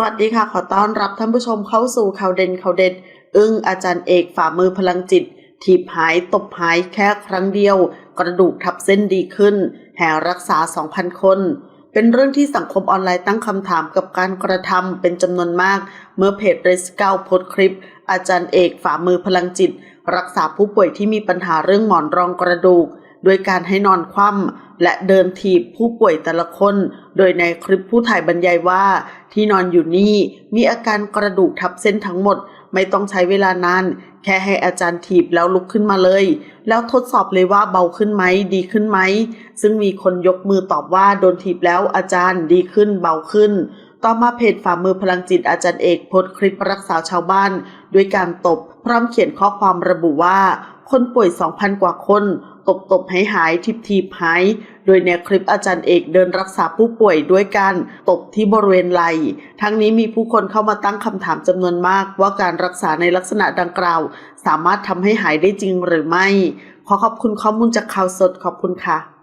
สวัสดีค่ะ ขอต้อนรับท่านผู้ชมเข้าสู่ข่าวเด่นข่าวเด็ด อึ้งอาจารย์เอกฝ่ามือพลังจิตถีบหายตบหายแค่ครั้งเดียว กระดูกทับเส้นดีขึ้น แห่รักษา 2,000 คน เป็นเรื่องที่สังคมออนไลน์ตั้งคำถามกับการกระทำเป็นจำนวนมาก เมื่อเพจเรสเก้าโพสคลิป อาจารย์เอกฝ่ามือพลังจิต รักษาผู้ป่วยที่มีปัญหาเรื่องหมอนรองกระดูก โดยการให้นอนคว่ำและเดินถีบผู้ป่วยแต่ละคน โดยในคลิปผู้ถ่ายบรรยายว่า ที่นอนอยู่นี่มีอาการกระดูกทับเส้นทั้งหมด ไม่ต้องใช้เวลานาน แค่ให้อาจารย์ถีบแล้วลุกขึ้นมาเลย แล้วทดสอบเลยว่าเบาขึ้นไหมดีขึ้นไหม ซึ่งมีคนยกมือตอบว่าโดนถีบแล้วอาจารย์ดีขึ้นเบาขึ้น ต่อมาเพจฝ่ามือพลังจิตอาจารย์เอกโพสคลิปรักษาชาวบ้าน ด้วยการตบ พร้อมเขียนข้อความระบุว่า คนป่วย 2,000 กว่าคน ตบตบให้หายทิบทีบหาย โดยในคลิปอาจารย์เอกเดินรักษาผู้ป่วยด้วยการตบที่บริเวณไหล่ทั้งนี้มีผู้คนเข้ามาตั้งคำถามจำนวนมาก ว่าการรักษาในลักษณะดังกล่าว สามารถทำให้หายได้จริงหรือไม่ ขอขอบคุณข้อมูลจากข่าวสดขอบคุณค่ะ